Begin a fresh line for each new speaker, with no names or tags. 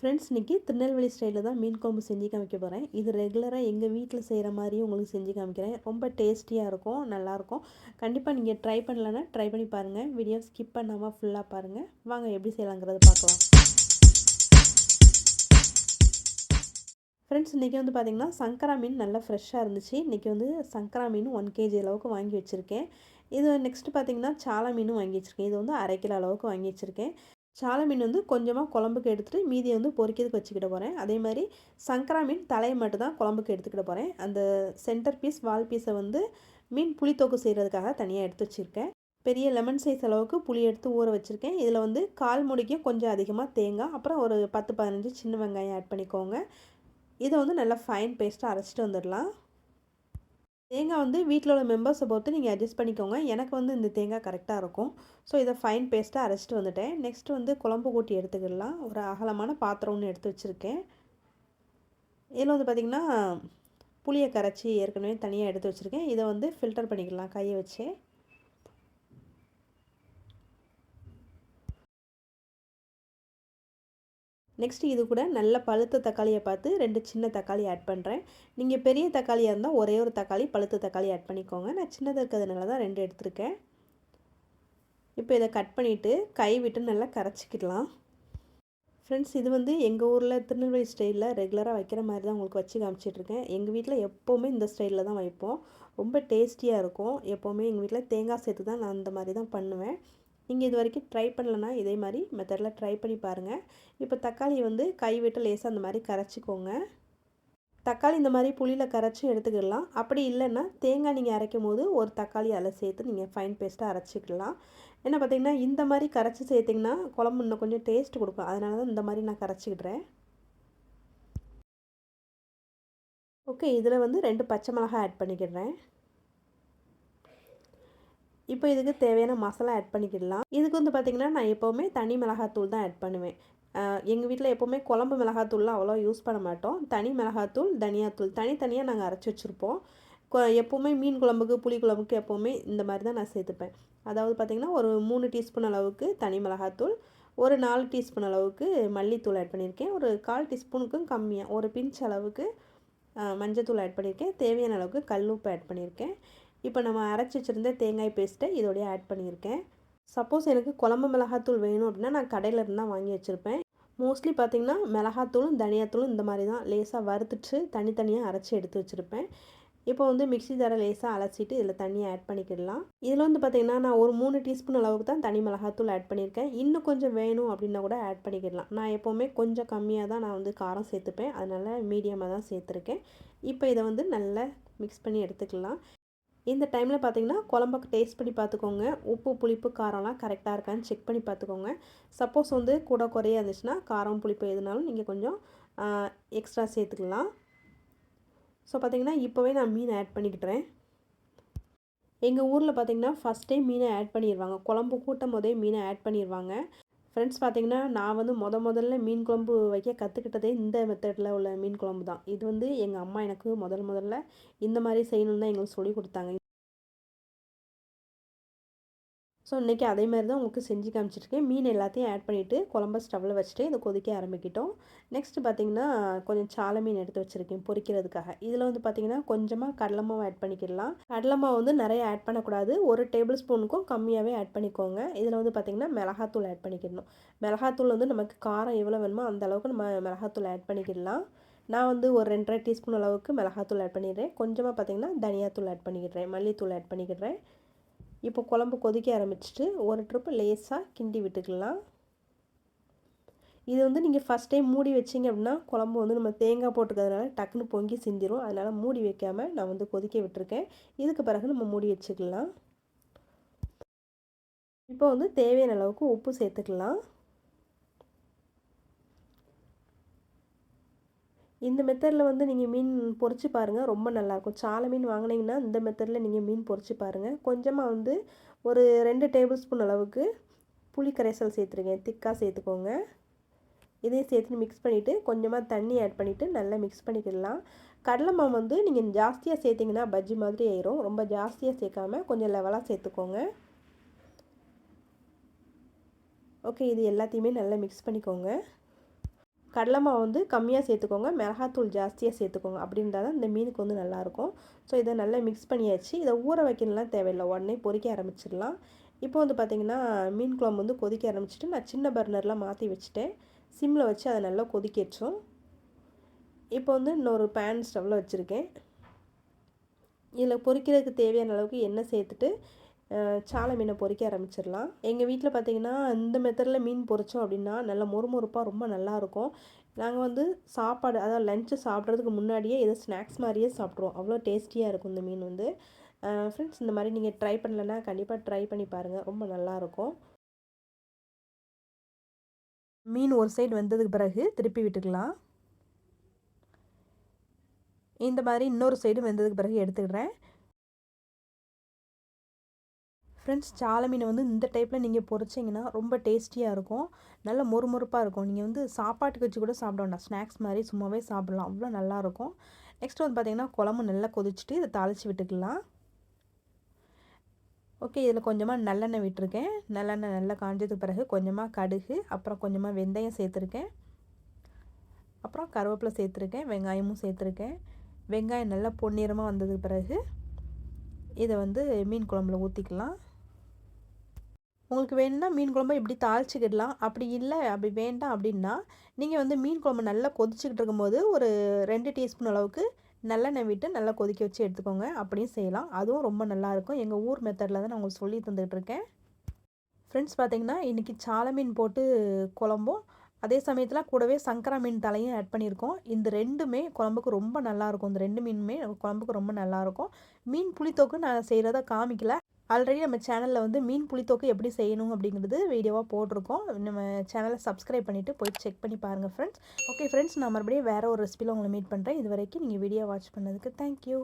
Friends இன்றைக்கி திருநெல்வேலி ஸ்டைலில் தான் மீன் குழம்பு செஞ்சு காமிக்க போகிறேன் இது ரெகுலராக எங்கள் வீட்டில் செய்கிற மாதிரியும் உங்களுக்கு செஞ்சு காமிக்கிறேன். ரொம்ப டேஸ்டியாக இருக்கும் நல்லாயிருக்கும் கண்டிப்பாக நீங்கள் ட்ரை பண்ணலன்னா ட்ரை பண்ணி பாருங்கள் வீடியோ ஸ்கிப் பண்ணாமல் ஃபுல்லாக பாருங்கள் வாங்க எப்படி செய்யலாங்கிறது பார்க்கலாம். ஃப்ரெண்ட்ஸ் இன்றைக்கி வந்து பார்த்திங்கன்னா சங்கரா மீன் நல்லா ஃப்ரெஷ்ஷாக இருந்துச்சு. இன்றைக்கி வந்து சங்கரா மீன் ஒன் கேஜி அளவுக்கு வாங்கி வச்சுருக்கேன். இது நெக்ஸ்ட்டு பார்த்திங்கன்னா சாலை மீனும் வாங்கி வச்சுருக்கேன். இது வந்து அரை கிலோ அளவுக்கு வாங்கி வச்சுருக்கேன். சாலை மீன் வந்து கொஞ்சமாக குழம்புக்கு எடுத்துகிட்டு மீதியை வந்து பொறிக்கிறதுக்கு வச்சுக்கிட போகிறேன் அதே மாதிரி சங்கரா மீன் தலையை மட்டும் தான் குழம்புக்கு எடுத்துக்கிட போகிறேன் அந்த சென்டர் பீஸ் வால் பீஸை வந்து மீன் புளித்தொக்கு செய்கிறதுக்காக தனியாக எடுத்து வச்சுருக்கேன். பெரிய லெமன் சைஸ் அளவுக்கு புளி எடுத்து ஊற வச்சுருக்கேன். இதில் வந்து கால் முடிக்கும் கொஞ்சம் அதிகமாக தேங்காய் அப்புறம் ஒரு பத்து பதினஞ்சு சின்ன வெங்காயம் ஆட் பண்ணிக்கோங்க. இதை வந்து நல்லா ஃபைன் பேஸ்ட்டாக அரைச்சிட்டு வந்துடலாம். தேங்காய் வந்து வீட்டில் உள்ள மெம்பர்ஸை பொறுத்து நீங்கள் அட்ஜஸ்ட் பண்ணிக்கோங்க. எனக்கு வந்து இந்த தேங்காய் கரெக்டாக இருக்கும். ஸோ இதை ஃபைன் பேஸ்ட்டாக அரைச்சிட்டு வந்துட்டேன். நெக்ஸ்ட்டு வந்து குழம்பு கூட்டி எடுத்துக்கிடலாம் ஒரு அகலமான பாத்திரம் ஒன்று எடுத்து வச்சுருக்கேன். இதில் வந்து பார்த்திங்கன்னா புளியை கரைச்சி ஏற்கனவே தனியாக எடுத்து வச்சுருக்கேன். இதை வந்து ஃபில்டர் பண்ணிக்கலாம் கையை வச்சு. நெக்ஸ்ட் இது கூட நல்ல பழுத்த தக்காளியை பார்த்து ரெண்டு சின்ன தக்காளி ஆட் பண்ணுறேன் நீங்கள் பெரிய தக்காளியாக இருந்தால் ஒரே ஒரு தக்காளி பழுத்த தக்காளி ஆட் பண்ணிக்கோங்க. நான் சின்னதாக இருக்கிறதுனால தான் ரெண்டு எடுத்திருக்கேன். இப்போ இதை கட் பண்ணிவிட்டு கை விட்டு நல்லா கரைச்சிக்கிடலாம். ஃப்ரெண்ட்ஸ் இது வந்து எங்கள் ஊரில் திருநெல்வேலி ஸ்டைலில் ரெகுலராக வைக்கிற மாதிரி தான் உங்களுக்கு வச்சு காமிச்சிட்ருக்கேன். எங்கள் வீட்டில் எப்போவுமே இந்த ஸ்டைலில் தான் வைப்போம். ரொம்ப டேஸ்டியாக இருக்கும். எப்போவுமே எங்கள் வீட்டில் தேங்காய் சேர்த்து தான் நான் அந்த மாதிரி தான் பண்ணுவேன். நீங்கள் இது வரைக்கும் ட்ரை பண்ணலன்னா இதே மாதிரி மெத்தடில் ட்ரை பண்ணி பாருங்கள் இப்போ தக்காளி வந்து கை விட்டு லேசாக அந்த மாதிரி கரைச்சிக்கோங்க. தக்காளி இந்த மாதிரி புளியில் கரைச்சி எடுத்துக்கிடலாம். அப்படி இல்லைன்னா தேங்காய் நீங்கள் அரைக்கும் போது ஒரு தக்காளி அதில் சேர்த்து நீங்கள் ஃபைன் பேஸ்ட்டாக அரைச்சிக்கலாம். என்ன பார்த்தீங்கன்னா இந்த மாதிரி கரைச்சி சேர்த்திங்கன்னா குழம்பு இன்னும் கொஞ்சம் டேஸ்ட் கொடுக்கும். அதனால தான் இந்த மாதிரி நான் கரைச்சிக்கிடுறேன். ஓகே இதில் வந்து ரெண்டு பச்சை மிளகாய் ஆட் பண்ணிக்கிடுறேன். இப்போ இதுக்கு தேவையான மசாலா ஆட் பண்ணிக்கிடலாம். இதுக்கு வந்து பார்த்திங்கன்னா நான் எப்போவுமே தனி மிளகாத்தூள் தான் ஆட் பண்ணுவேன். எங்கள் வீட்டில் எப்போவுமே குழம்பு மிளகாத்தூள்லாம் அவ்வளோ யூஸ் பண்ண மாட்டோம். தனி மிளகாத்தூள் தனியாத்தூள் தனித்தனியாக நாங்கள் அரைச்சி வச்சுருப்போம். எப்போவுமே மீன் குழம்புக்கு புளி குழம்புக்கு எப்போவுமே இந்த மாதிரி தான் நான் சேர்த்துப்பேன். அதாவது பார்த்திங்கன்னா ஒரு மூணு டீஸ்பூன் அளவுக்கு தனி மிளகாத்தூள் ஒரு நாலு டீஸ்பூன் அளவுக்கு மல்லித்தூள் ஆட் பண்ணியிருக்கேன். ஒரு கால் டீஸ்பூனுக்கும் கம்மியாக ஒரு பிஞ்ச் அளவுக்கு மஞ்சத்தூள் ஆட் பண்ணியிருக்கேன். தேவையான அளவுக்கு கல் உப்பு ஆட் பண்ணியிருக்கேன். இப்போ நம்ம அரைச்சி வச்சுருந்த தேங்காய் பேஸ்ட்டை இதோடய ஆட் பண்ணியிருக்கேன். சப்போஸ் எனக்கு குழம்பு மிளகாத்தூள் வேணும் அப்படின்னா நான் கடையில் இருந்தால் வாங்கி வச்சுருப்பேன். மோஸ்ட்லி பார்த்திங்கன்னா மிளகாத்தூளும் தனியாத்தூளும் இந்த மாதிரி தான் லேசாக வறுத்துட்டு தனித்தனியாக அரைச்சி எடுத்து வச்சுருப்பேன். இப்போ வந்து மிக்சி தர லேசாக அலசிட்டு இதில் தண்ணியை ஆட் பண்ணிக்கிடலாம். இதில் வந்து பார்த்திங்கன்னா நான் ஒரு மூணு டீஸ்பூன் அளவுக்கு தான் தனி மிளகாத்தூள் ஆட் பண்ணியிருக்கேன். இன்னும் கொஞ்சம் வேணும் அப்படின்னா கூட ஆட் பண்ணிக்கிடலாம். நான் எப்போவுமே கொஞ்சம் கம்மியாக தான் நான் வந்து காரம் சேர்த்துப்பேன். அதனால் மீடியமாக தான் சேர்த்துருக்கேன். இப்போ இதை வந்து நல்லா மிக்ஸ் பண்ணி எடுத்துக்கலாம். இந்த டைமில் பார்த்தீங்கன்னா குழம்புக்கு டேஸ்ட் பண்ணி பார்த்துக்கோங்க உப்பு புளிப்பு காரம்லாம் கரெக்டாக இருக்கான்னு செக் பண்ணி பார்த்துக்கோங்க சப்போஸ் வந்து கூட குறைய இருந்துச்சுன்னா காரம் புளிப்பு எதுனாலும் நீங்கள் கொஞ்சம் எக்ஸ்ட்ரா சேர்த்துக்கலாம். ஸோ பார்த்திங்கன்னா இப்போவே நான் மீன் ஆட் பண்ணிக்கிட்டுறேன். எங்கள் ஊரில் பார்த்திங்கன்னா ஃபஸ்ட்டே மீனை ஆட் பண்ணிடுவாங்க குழம்பு கூட்டும் போதே மீனை ஆட் பண்ணிடுவாங்க ஃப்ரெண்ட்ஸ் பார்த்திங்கன்னா நான் வந்து முத முதல்ல மீன் குழம்பு வைக்க கற்றுக்கிட்டதே இந்த மெத்தடில் உள்ள மீன் குழம்பு தான் இது வந்து எங்கள் அம்மா எனக்கு முதல் முதல்ல இந்த மாதிரி செய்யணுன்னு தான் எங்களுக்கு சொல்லி கொடுத்தாங்க. ஸோ இன்றைக்கி அதே மாதிரி தான் உங்களுக்கு செஞ்சு காமிச்சிருக்கேன். மீன் எல்லாத்தையும் ஆட் பண்ணிவிட்டு குழம்ப ஸ்டவ்வில் வச்சுட்டு இதை கொதிக்க ஆரம்பிக்கிட்டோம். நெக்ஸ்ட்டு பார்த்திங்கன்னா கொஞ்சம் சாலை மீன் எடுத்து வச்சுருக்கேன் பொரிக்கிறதுக்காக இதில் வந்து பார்த்திங்கன்னா கொஞ்சமாக கடலை மாவு ஆட் பண்ணிக்கிடலாம். கடலை மாவு வந்து நிறைய ஆட் பண்ணக்கூடாது. ஒரு டேபிள் ஸ்பூனுக்கும் கம்மியாகவே ஆட் பண்ணிக்கோங்க. இதில் வந்து பார்த்திங்கன்னா மிளகாத்தூள் ஆட் பண்ணிக்கிடணும். மிளகாத்தூள் வந்து நமக்கு காரம் எவ்வளோ வேணுமோ அந்த அளவுக்கு நம்ம மிளகாத்தூள் ஆட் பண்ணிக்கிடலாம். நான் வந்து ஒரு ரெண்டரை டீஸ்பூன் அளவுக்கு மிளகாத்தூள் ஆட் பண்ணிடுறேன். கொஞ்சமாக பார்த்திங்கன்னா தனியாத்தூள் ஆட் பண்ணிக்கிடுறேன். மல்லித்தூள் ஆட் பண்ணிக்கிடுறேன். இப்போ குழம்பு கொதிக்க ஆரம்பிச்சிட்டு ஒரு ட்ரிப்பு லேஸாக கிண்டி விட்டுக்கலாம். இது வந்து நீங்கள் ஃபஸ்ட் டைம் மூடி வச்சிங்க அப்படின்னா குழம்பு வந்து நம்ம தேங்காய் போட்டுக்கிறதுனால டக்குன்னு பொங்கி சிந்திரும் அதனால் மூடி வைக்காமல் நான் வந்து கொதிக்க விட்டுருக்கேன். இதுக்கு பிறகு நம்ம மூடி வச்சுக்கலாம். இப்போ வந்து தேவையான அளவுக்கு உப்பு சேர்த்துக்கலாம். இந்த மெத்தடில் வந்து நீங்கள் மீன் பொறிச்சு பாருங்கள் ரொம்ப நல்லாயிருக்கும் சாலை மீன் வாங்கினீங்கன்னா இந்த மெத்தடில் நீங்கள் மீன் பொறிச்சு பாருங்கள் கொஞ்சமாக வந்து ஒரு ரெண்டு டேபிள் ஸ்பூன் அளவுக்கு புளி கரைசல் சேர்த்துருக்கேன் திக்காக சேர்த்துக்கோங்க. இதையும் சேர்த்து மிக்ஸ் பண்ணிவிட்டு கொஞ்சமாக தண்ணி ஆட் பண்ணிவிட்டு நல்லா மிக்ஸ் பண்ணிக்கிடலாம். கடலை மாவு வந்து நீங்கள் ஜாஸ்தியாக சேர்த்திங்கன்னா பஜ்ஜி மாதிரி ஆயிரும். ரொம்ப ஜாஸ்தியாக சேர்க்காம கொஞ்சம் லெவலாக சேர்த்துக்கோங்க. ஓகே இது எல்லாத்தையுமே நல்லா மிக்ஸ் பண்ணிக்கோங்க. கடலைமாவு வந்து கம்மியாக சேர்த்துக்கோங்க மிளகாத்தூள் ஜாஸ்தியாக சேர்த்துக்கோங்க. அப்படி தான் இந்த மீனுக்கு வந்து நல்லாயிருக்கும். ஸோ இதை நல்லா மிக்ஸ் பண்ணியாச்சு. இதை ஊற வைக்கணும்லாம் தேவையில்லை. உடனே பொறிக்க ஆரம்பிச்சிடலாம். இப்போ வந்து பார்த்திங்கன்னா மீன் குழம்பு வந்து கொதிக்க ஆரம்பிச்சிட்டு நான் சின்ன பர்னர்லாம் மாற்றி வச்சுட்டேன். சிம்மில் வச்சு அதை நல்லா கொதிக்கச்சோம் இப்போ வந்து இன்னொரு பேன் ஸ்டவ்வில் வச்சுருக்கேன். இதில் பொறிக்கிறதுக்கு தேவையான அளவுக்கு எண்ணெய் சேர்த்துட்டு சாலை மீனை பொறிக்க ஆரம்பிச்சிடலாம். எங்கள் வீட்டில் பார்த்திங்கன்னா இந்த மெத்தடில் மீன் பொரித்தோம் அப்படின்னா நல்லா மொறுமொறுப்பாக ரொம்ப நல்லாயிருக்கும் நாங்கள் வந்து சாப்பாடு அதாவது லஞ்சு சாப்பிட்றதுக்கு முன்னாடியே ஏதோ ஸ்நாக்ஸ் மாதிரியே சாப்பிட்ருவோம் அவ்வளோ டேஸ்டியாக இருக்கும் இந்த மீன் வந்து. ஃப்ரெண்ட்ஸ் இந்த மாதிரி நீங்கள் ட்ரை பண்ணலன்னா கண்டிப்பாக ட்ரை பண்ணி பாருங்கள் ரொம்ப நல்லாயிருக்கும் மீன் ஒரு சைடு வந்ததுக்கு பிறகு திருப்பி விட்டுக்கலாம். இந்த மாதிரி இன்னொரு சைடு வெந்ததுக்கு பிறகு எடுத்துக்கிறேன். ஃப்ரெண்ட்ஸ் சால மீனை வந்து இந்த டைப்பில் நீங்கள் பொறிச்சிங்கன்னா ரொம்ப டேஸ்டியாக இருக்கும். நல்ல மொறுமொறுப்பாக இருக்கும். நீங்கள் வந்து சாப்பாட்டுக்கு வச்சு கூட சாப்பிட வேண்டாம். ஸ்நாக்ஸ் மாதிரி சும்மாவே சாப்பிட்லாம். அவ்வளோ நல்லாயிருக்கும் நெக்ஸ்ட் வந்து பார்த்திங்கன்னா குழம்பு நல்லா கொதிச்சுட்டு இதை தாளித்து விட்டுக்கலாம். ஓகே இதில் கொஞ்சமாக நல்லெண்ணெய் விட்டுருக்கேன். நல்லெண்ணெய் நல்லா காஞ்சதுக்கு பிறகு கொஞ்சமாக கடுகு அப்புறம் கொஞ்சமாக வெந்தயம் சேர்த்துருக்கேன். அப்புறம் கருவேப்பிலை சேர்த்துருக்கேன். வெங்காயமும் சேர்த்துருக்கேன். வெங்காயம் நல்லா பொன்னிறமாக வந்ததுக்கு பிறகு இதை வந்து மீன் குழம்புல ஊற்றிக்கலாம் உங்களுக்கு வேணும்னா மீன் குழம்பு இப்படி தாளிச்சிக்கிடலாம். அப்படி இல்லை அப்படி வேண்டாம் அப்படின்னா நீங்கள் வந்து மீன் குழம்பு நல்லா கொதிச்சுக்கிட்டு இருக்கும்போது ஒரு ரெண்டு டீஸ்பூன் அளவுக்கு நல்லெண்ணெய் விட்டு நல்லா கொதிக்க வச்சு எடுத்துக்கோங்க. அப்படியும் செய்யலாம். அதுவும் ரொம்ப நல்லாயிருக்கும் எங்கள் ஊர் மெத்தடில் தான் நான் உங்களுக்கு சொல்லி தந்துகிட்ருக்கேன் ஃப்ரெண்ட்ஸ் பார்த்திங்கன்னா இன்றைக்கி சாலை மீன் போட்டு குழம்பும் அதே சமயத்தில் கூடவே சங்கரா மீன் தலையும் ஆட் பண்ணியிருக்கோம். இந்த ரெண்டுமே குழம்புக்கு ரொம்ப நல்லாயிருக்கும் இந்த ரெண்டு மீனுமே குழம்புக்கு ரொம்ப நல்லாயிருக்கும் மீன் புளித்தோக்கு நான் செய்கிறத காமிக்கல. ஆல்ரெடி நம்ம சேனலில் வந்து மீன் புளித்தோக்கு எப்படி செய்யணும் அப்படிங்கிறது வீடியோவாக போட்டிருக்கோம். நம்ம சேனலை சப்ஸ்கிரைப் பண்ணிவிட்டு போய் செக் பண்ணி பாருங்கள் ஃப்ரெண்ட்ஸ் ஓகே ஃப்ரெண்ட்ஸ் நான் மறுபடியும் வேறு ஒரு ரெசிபியில் உங்களை மீட் பண்ணுறேன் இது வரைக்கும் நீங்கள் வீடியோ வாட்ச் பண்ணதுக்கு தேங்க்யூ